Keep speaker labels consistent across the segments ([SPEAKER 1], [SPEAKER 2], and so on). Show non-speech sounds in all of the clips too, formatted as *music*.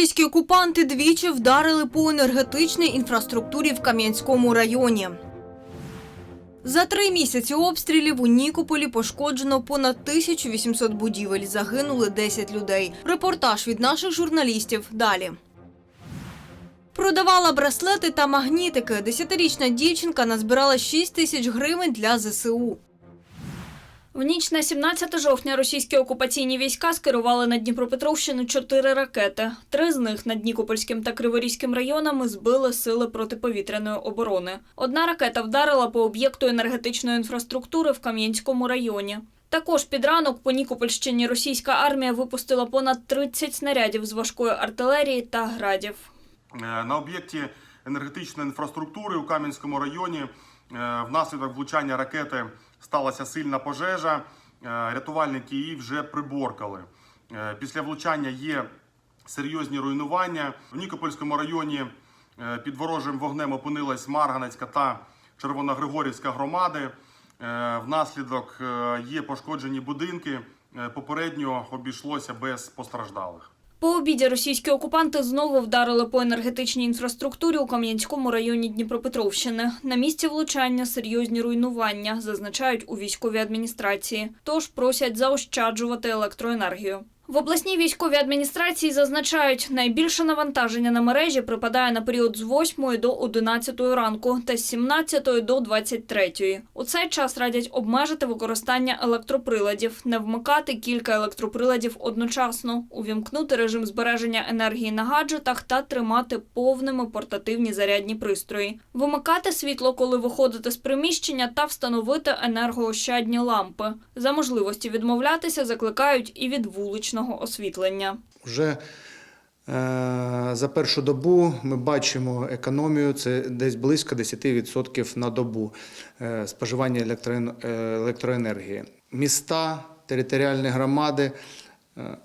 [SPEAKER 1] Російські окупанти двічі вдарили по енергетичній інфраструктурі в Кам'янському районі. За три місяці обстрілів у Нікополі пошкоджено понад 1800 будівель. Загинули 10 людей. Репортаж від наших журналістів далі. Продавала браслети та магнітики. Десятирічна дівчинка назбирала 6 тисяч гривень для ЗСУ.
[SPEAKER 2] В ніч на 17 жовтня російські окупаційні війська скерували на Дніпропетровщину чотири ракети. Три з них над Нікопольським та Криворізьким районами збили сили протиповітряної оборони. Одна ракета вдарила по об'єкту енергетичної інфраструктури в Кам'янському районі. Також під ранок по Нікопольщині російська армія випустила понад 30 снарядів з важкої артилерії та градів.
[SPEAKER 3] Е, На об'єкті енергетичної інфраструктури у Кам'янському районі внаслідок влучання ракети сталася сильна пожежа. Е, Рятувальники її вже приборкали. Е, Після влучання є серйозні руйнування. В Нікопольському районі е, під ворожим вогнем опинилась Марганецька та Червоногригорівська громади. Е, Внаслідок е, є пошкоджені будинки. Е, Попередньо обійшлося без постраждалих.
[SPEAKER 2] По обіді російські окупанти знову вдарили по енергетичній інфраструктурі у Кам'янському районі Дніпропетровщини. На місці влучання серйозні руйнування, зазначають у військовій адміністрації. Тож просять заощаджувати електроенергію. В обласній військовій адміністрації зазначають, найбільше навантаження на мережі припадає на період з 8 до 11 ранку та з 17 до 23. У цей час радять обмежити використання електроприладів, не вмикати кілька електроприладів одночасно, увімкнути режим збереження енергії на гаджетах та тримати повними портативні зарядні пристрої, вимикати світло, коли виходите з приміщення, та встановити енергоощадні лампи. За можливості відмовлятися закликають і від вуличного освітлення.
[SPEAKER 4] Вже е, за першу добу ми бачимо економію, це десь близько 10% на добу е, споживання е, електроенергії. Міста, територіальні громади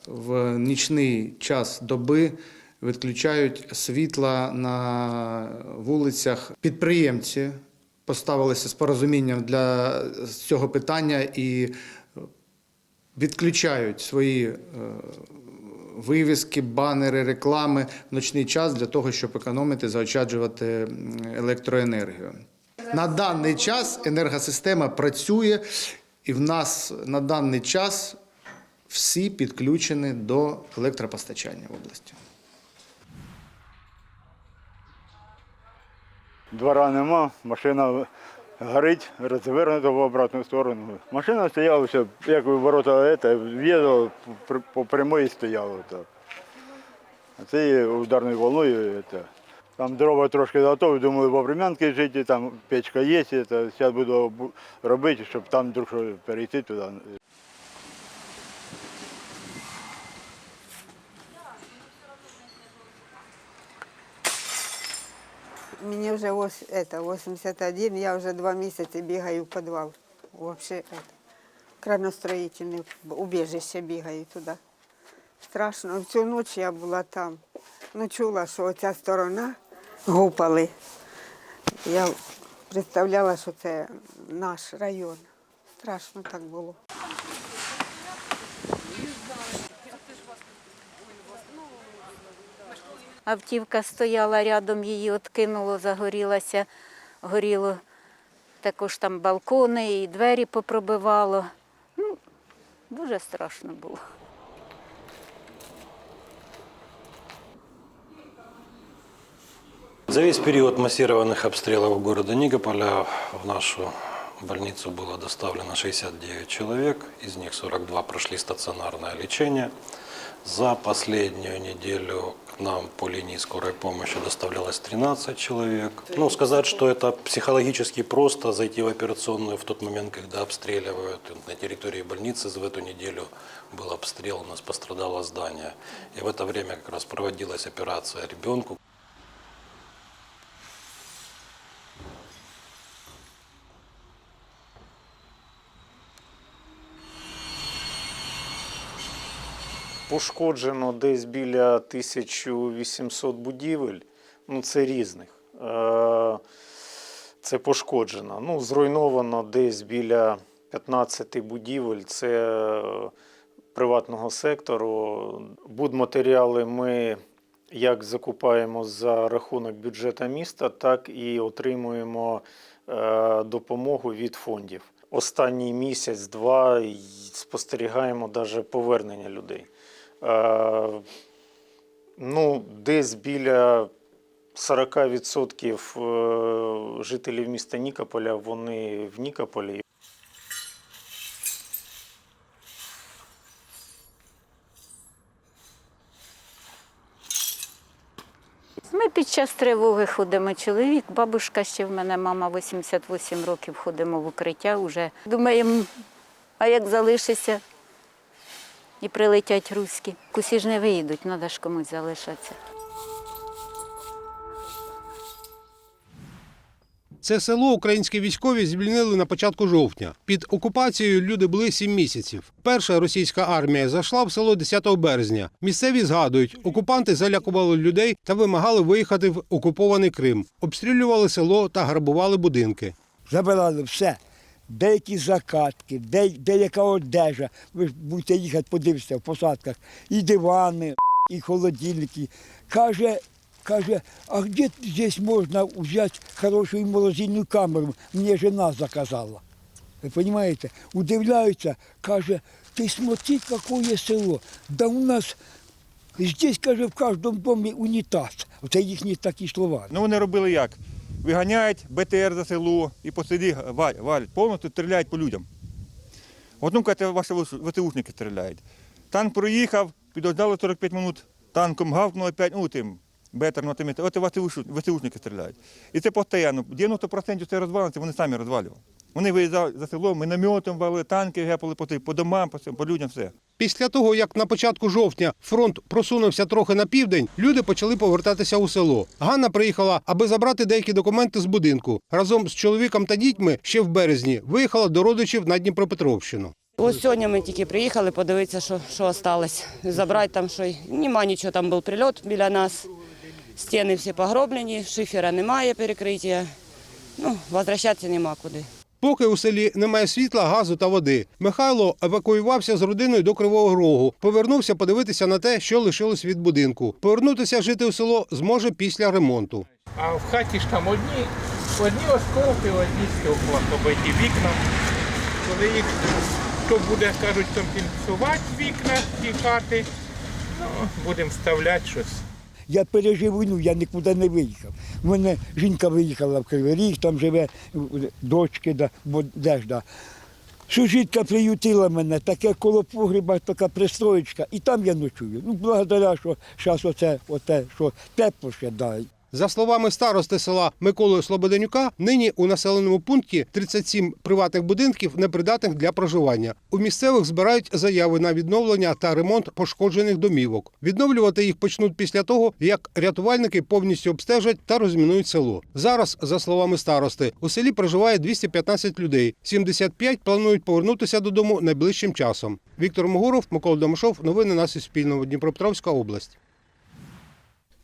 [SPEAKER 4] в нічний час доби відключають світла на вулицях. Підприємці поставилися з порозумінням для цього питання і відключають свої е, вивіски, банери, реклами в ночний час для того, щоб економити, заощаджувати електроенергію. На даний час енергосистема працює, і в нас на даний час всі підключені до електропостачання в області.
[SPEAKER 5] Двора нема, машина горить, розвернута в обратну сторону. Машина стояла, все, як ворота це, в'їздила, по прямої стояла. А це ударною волною. Це. Там дрова трошки готові, думали, в обрем'янки жити, там печка є, зараз буду робити, щоб там вдруг перейти туди.
[SPEAKER 6] Мені вже это, 81, я вже два місяці бігаю в підвал. Вообще, краностроїтельне убіжище бігаю туди. Страшно. Всю ніч я була там. Ну, чула, що оця сторона гупали. Я представляла, що це наш район. Страшно так було.
[SPEAKER 7] Автівка стояла рядом, її откинуло, загорілася, горіло також там балкони і двері попробивало. Ну, дуже страшно було.
[SPEAKER 8] За весь период массированных обстрелов города Никополя в нашу больницу было доставлено 69 человек, из них 42 прошли стационарное лечение. За последнюю неделю к нам по линии скорой помощи доставлялось 13 человек. Ну, сказать, что это психологически просто зайти в операционную в тот момент, когда обстреливают. На территории больницы в эту неделю был обстрел, у нас пострадало здание. И в это время как раз проводилась операция ребенку.
[SPEAKER 9] Пошкоджено десь біля 1800 будівель, ну це різних. Е, Це пошкоджено. Ну, зруйновано десь біля 15 будівель. Це е, приватного сектору. Будматеріали ми як закупаємо за рахунок бюджету міста, так і отримуємо е, допомогу від фондів. Останній місяць-два спостерігаємо навіть повернення людей. Е, ну, десь біля 40% е, жителів міста Нікополя вони в Нікополі.
[SPEAKER 7] Ми під час тривоги ходимо. Чоловік, бабушка ще в мене, мама 88 років, ходимо в укриття вже. Думаємо, а як залишиться і прилетять руські. Усі ж не виїдуть, треба ж комусь залишатися.
[SPEAKER 10] Це село українські військові звільнили на початку жовтня. Під окупацією люди були сім місяців. Перша російська армія зайшла в село 10 березня. Місцеві згадують, окупанти залякували людей та вимагали виїхати в окупований Крим, обстрілювали село та грабували будинки.
[SPEAKER 11] забирали все. Деякі закатки, де, деяка одежа. Ви ж будете їхати, подивитися в посадках. І дивани, *laughs* і холодильники. Каже, каже, а де здесь можна взяти хорошу морозильну камеру? Мені жена заказала. Ви розумієте? Удивляються, каже, ти смотри, яке село. Да у нас здесь, каже, в кожному домі унітаз. Це їхні такі слова.
[SPEAKER 12] Ну вони робили як? Виганяють БТР за село і по селі валять, повністю стріляють по людям. Одну кажуть, ваші ВТУшники стріляють. Танк проїхав, підождали 45 минут, танком гавкнули 5, ну тим бетер, от ВТУшники стріляють. І це постійно. 90% це розвалиться, вони самі розвалювали. Вони виїжджали за село, мінометом вали, танки гепали по, по домам, по, по людям, все.
[SPEAKER 10] Після того, як на початку жовтня фронт просунувся трохи на південь, люди почали повертатися у село. Ганна приїхала, аби забрати деякі документи з будинку. Разом з чоловіком та дітьми ще в березні виїхала до родичів на Дніпропетровщину.
[SPEAKER 13] Ось сьогодні ми тільки приїхали подивитися, що, що осталось. Забрати там, що нема нічого, там був прильот біля нас. Стіни всі погроблені, шифера немає перекриття. Ну, возвращатися нема куди.
[SPEAKER 10] Поки у селі немає світла, газу та води. Михайло евакуювався з родиною до Кривого Рогу. Повернувся подивитися на те, що лишилось від будинку. Повернутися жити у село зможе після ремонту.
[SPEAKER 14] А в хаті ж там одні, одні осколки, одні стекла, побиті вікна. Коли їх хто буде, кажуть, компенсувати вікна ті хати, ну, будемо вставляти щось.
[SPEAKER 11] Я пережив війну, я нікуди не виїхав. У мене жінка виїхала в Кривий Ріг, там живе дочки, да, бо де ж да. Сусідка приютила мене, таке коло погреба, така пристроєчка, і там я ночую. Ну, благодаря, що зараз оце, оце, що тепло ще да.
[SPEAKER 10] За словами старости села Миколи Слободенюка, нині у населеному пункті 37 приватних будинків непридатних для проживання. У місцевих збирають заяви на відновлення та ремонт пошкоджених домівок. Відновлювати їх почнуть після того, як рятувальники повністю обстежать та розмінують село. Зараз, за словами старости, у селі проживає 215 людей. 75 планують повернутися додому найближчим часом. Віктор Могуров, Микола Домашов. Новини на Суспільному. Дніпропетровська область.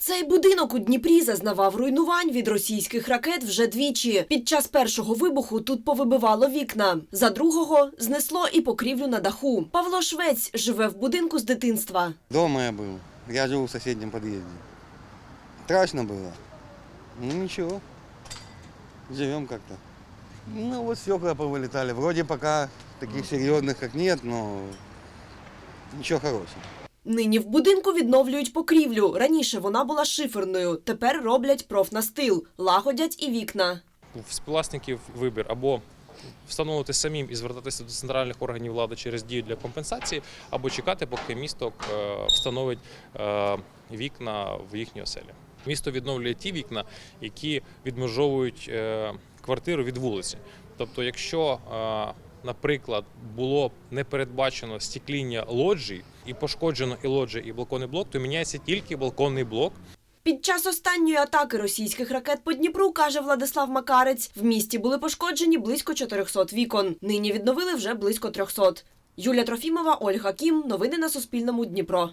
[SPEAKER 15] Цей будинок у Дніпрі зазнавав руйнувань від російських ракет вже двічі. Під час першого вибуху тут повибивало вікна. За другого знесло і покрівлю на даху. Павло Швець живе в будинку з дитинства.
[SPEAKER 16] Дома я был. Я живу в соседнем подъезде. Страшно было. Ну ничего. Живем как-то. Ну вот стекла повылетали. Вроде пока таких серьезных как нет, но ничего хорошего.
[SPEAKER 15] Нині в будинку відновлюють покрівлю. Раніше вона була шиферною. Тепер роблять профнастил, лагодять і вікна.
[SPEAKER 17] в співвласників вибір або встановити самим і звертатися до центральних органів влади через дію для компенсації, або чекати, поки місто е, встановить е, вікна в їхній оселі. Місто відновлює ті вікна, які відмежовують е, квартиру від вулиці. Тобто, якщо, наприклад, було не передбачено стікління лоджій і пошкоджено і лоджі, і балконний блок, то міняється тільки балконний блок.
[SPEAKER 15] Під час останньої атаки російських ракет по Дніпру, каже Владислав Макарець, в місті були пошкоджені близько 400 вікон. Нині відновили вже близько 300. Юлія Трофімова, Ольга Кім. Новини на Суспільному. Дніпро.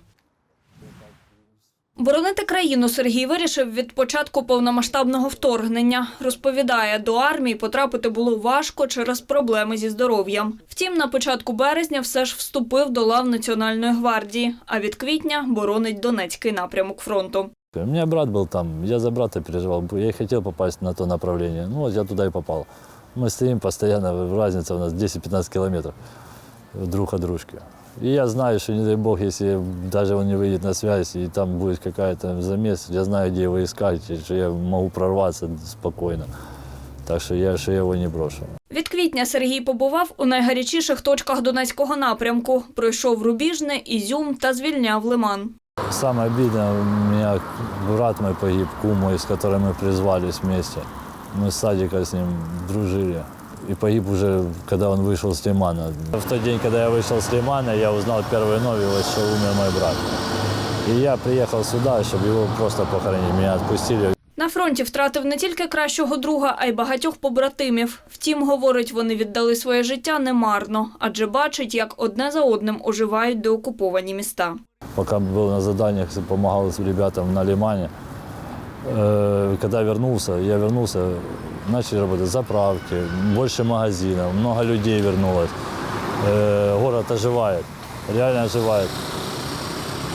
[SPEAKER 2] Боронити країну Сергій вирішив від початку повномасштабного вторгнення. Розповідає, до армії потрапити було важко через проблеми зі здоров'ям. Втім, на початку березня все ж вступив до лав Національної гвардії, а від квітня боронить Донецький напрямок фронту.
[SPEAKER 18] У меня брат был там, я за брата переживал, я и хотел попасть на то направление. Ну вот я туда и попал. Мы стоим постоянно, разница у нас 10-15 километров друг от дружки. И я знаю, что не дай бог, если даже он не выйдет на связь, и там будет какая-то замес, я знаю, где его искать, и что я могу прорваться спокойно. Так что я, что я его не брошу.
[SPEAKER 2] Від квітня Сергій побував у найгарячіших точках Донецького напрямку. Пройшов Рубіжне, Ізюм та звільняв Лиман.
[SPEAKER 18] Самое обидное, у меня брат мой погиб, кум мой, с которым мы призвались вместе. Мы с садика с ним дружили. И погиб уже, когда он вышел с Лимана. В тот день, когда я вышел с Лимана, я узнал первую новость, что умер мой брат. И я приехал сюда, чтобы его просто похоронить. Меня отпустили.
[SPEAKER 2] На фронті втратив не тільки кращого друга, а й багатьох побратимів. Втім, говорить, вони віддали своє життя немарно, адже бачить, як одне за одним оживають деокуповані міста.
[SPEAKER 18] Пока был на заданиях, помогал ребятам на Лимане. Э, Когда вернулся, я вернулся, начали работать заправки, больше магазинов, много людей вернулось. Э, Город оживает, реально оживает.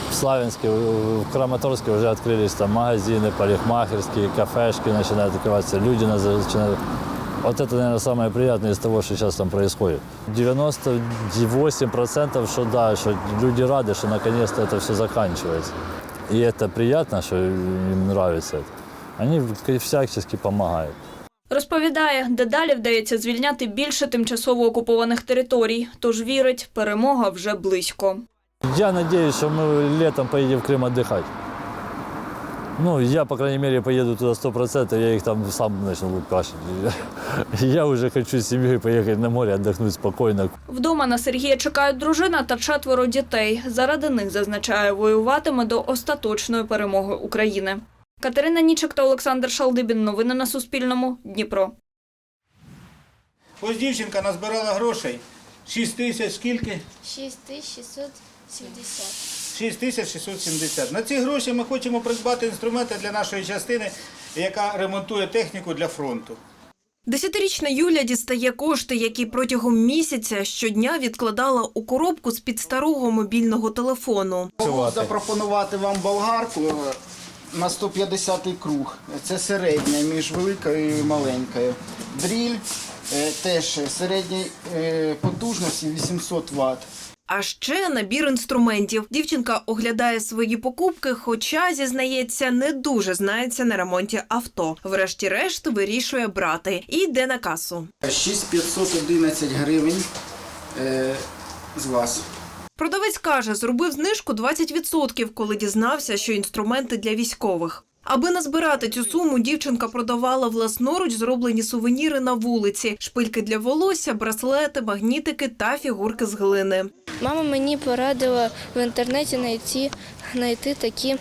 [SPEAKER 18] В Славянске, в Краматорске уже открылись там магазины, парикмахерские, кафешки начинают открываться, люди начинают... Вот это, наверное, самое приятное из того, что сейчас там происходит. 98% что да, что люди рады, что наконец-то это все заканчивается. И это приятно, что им нравится это. Они всячески помогают.
[SPEAKER 2] Розповідає, дедалі вдається звільняти більше тимчасово окупованих територій, тож вірить, перемога вже близько.
[SPEAKER 18] Я надеюсь, что мы летом поедем в Крым отдыхать. Ну, я, по крайней мере, поеду туда 100%, я их там сам начну лупашить. Я уже хочу с семьей поехать на море, отдохнуть спокойно.
[SPEAKER 2] Вдома на Сергія чекають дружина та четверо дітей. Заради них, зазначає, воюватиме до остаточної перемоги України. Катерина Нічик та Олександр Шалдибін. Новини на Суспільному. Дніпро.
[SPEAKER 19] Ось дівчинка назбирала грошей. 6 тисяч скільки?
[SPEAKER 20] 6670.
[SPEAKER 19] 6670. На ці гроші ми хочемо придбати інструменти для нашої частини, яка ремонтує техніку для фронту.
[SPEAKER 1] Десятирічна Юля дістає кошти, які протягом місяця щодня відкладала у коробку з під старого мобільного телефону.
[SPEAKER 19] Можу запропонувати вам болгарку на 150 круг. Це середня між великою і маленькою. Дріль е, теж середньої е, потужності 800 Вт.
[SPEAKER 1] А ще набір інструментів. Дівчинка оглядає свої покупки, хоча зізнається, не дуже знається на ремонті авто. Врешті-решт вирішує брати і йде на касу.
[SPEAKER 19] 6511 гривень е, з вас.
[SPEAKER 1] Продавець каже, зробив знижку 20%, коли дізнався, що інструменти для військових. Аби назбирати цю суму, дівчинка продавала власноруч зроблені сувеніри на вулиці: шпильки для волосся, браслети, магнітики та фігурки з глини.
[SPEAKER 20] Мама мені порадила в інтернеті знайти, знайти такі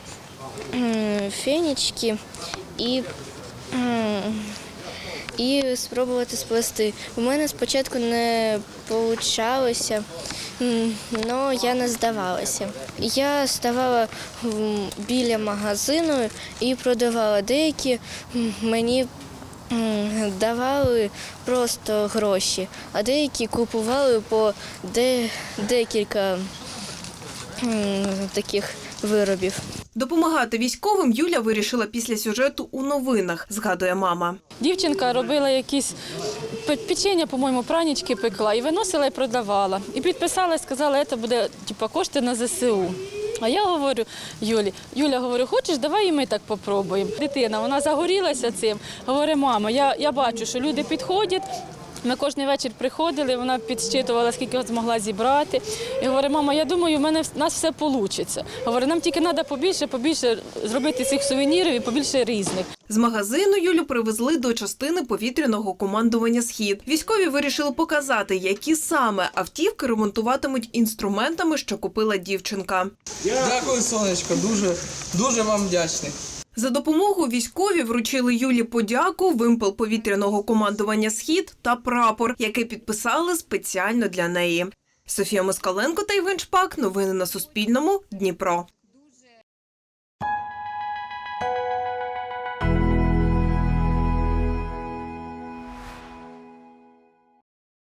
[SPEAKER 20] фенічки і, і спробувати сплести. У мене спочатку не вийшло, але я не здавалася. Я ставала біля магазину і продавала деякі мені давали просто гроші, а деякі купували по де, декілька таких виробів.
[SPEAKER 1] Допомагати військовим Юля вирішила після сюжету у новинах, згадує мама.
[SPEAKER 21] Дівчинка робила якісь печення, по-моєму, пранічки пекла і виносила і продавала. І підписала, і сказала, це буде типу, кошти на ЗСУ. А я говорю Юлі, Юля, говорю, хочеш, давай і ми так попробуємо. Дитина, вона загорілася цим. Говорить, мама, я, я бачу, що люди підходять. Ми кожен вечір приходили, вона підсчитувала, скільки змогла зібрати. І говорить, мама, я думаю, в мене в нас все вийде. Говорить, нам тільки треба побільше, побільше зробити цих сувенірів і побільше різних.
[SPEAKER 1] З магазину Юлю привезли до частини повітряного командування Схід. Військові вирішили показати, які саме автівки ремонтуватимуть інструментами, що купила дівчинка.
[SPEAKER 22] Дякую, сонечко. Дуже дуже вам вдячний.
[SPEAKER 1] За допомогу військові вручили Юлі подяку, вимпел повітряного командування Схід та прапор, який підписали спеціально для неї. Софія Москаленко та Євген Шпак. Новини на Суспільному. Дніпро.